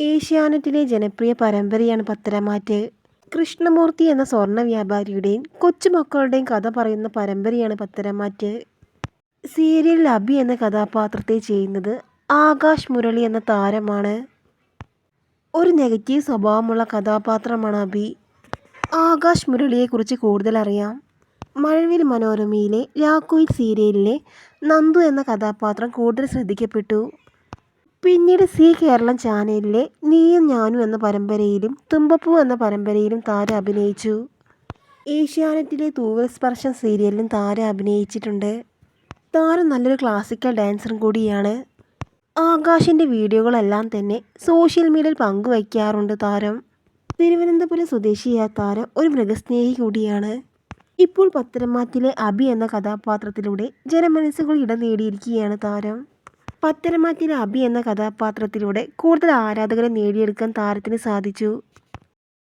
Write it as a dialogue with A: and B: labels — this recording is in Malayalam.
A: ഏഷ്യാനെറ്റിലെ ജനപ്രിയ പരമ്പരയാണ് പത്തരമാറ്റ്. കൃഷ്ണമൂർത്തി എന്ന സ്വർണ വ്യാപാരിയുടെയും കൊച്ചുമക്കളുടെയും കഥ പറയുന്ന പരമ്പരയാണ് പത്തരമാറ്റ്. സീരിയൽ അബി എന്ന കഥാപാത്രത്തെ ചെയ്യുന്നത് ആകാശ് മുരളി എന്ന താരമാണ്. ഒരു നെഗറ്റീവ് സ്വഭാവമുള്ള കഥാപാത്രമാണ് അബി ആകാശ് മുരളിയെക്കുറിച്ച് കൂടുതൽ അറിയാം. മഴവിൽ മനോരമയിലെ രാക്കോയിൽ സീരിയലിലെ നന്ദു എന്ന കഥാപാത്രം കൂടുതൽ ശ്രദ്ധിക്കപ്പെട്ടു. പിന്നീട് സി കേരളം ചാനലിലെ നീയും ഞാനും എന്ന പരമ്പരയിലും തുമ്പപ്പൂ എന്ന പരമ്പരയിലും താര അഭിനയിച്ചു. ഏഷ്യാനെറ്റിലെ തൂവൽ സ്പർശം സീരിയലിലും താര അഭിനയിച്ചിട്ടുണ്ട്. താര നല്ലൊരു ക്ലാസിക്കൽ ഡാൻസറും കൂടിയാണ്. ആകാശിന്റെ വീഡിയോകളെല്ലാം തന്നെ സോഷ്യൽ മീഡിയയിൽ പങ്കുവയ്ക്കാറുണ്ട് താരം. തിരുവനന്തപുരം സ്വദേശിയായ താരം ഒരു മൃഗസ്നേഹി കൂടിയാണ്. ഇപ്പോൾ പത്തരമാറ്റിലെ അഭി എന്ന കഥാപാത്രത്തിലൂടെ ജനമനസ്സുകൾ ഇടം നേടിയിരിക്കുകയാണ് താരം. പത്തരമാറ്റിലെ അഭി എന്ന കഥാപാത്രത്തിലൂടെ കൂടുതൽ ആരാധകരെ നേടിയെടുക്കാൻ താരത്തിന് സാധിച്ചു.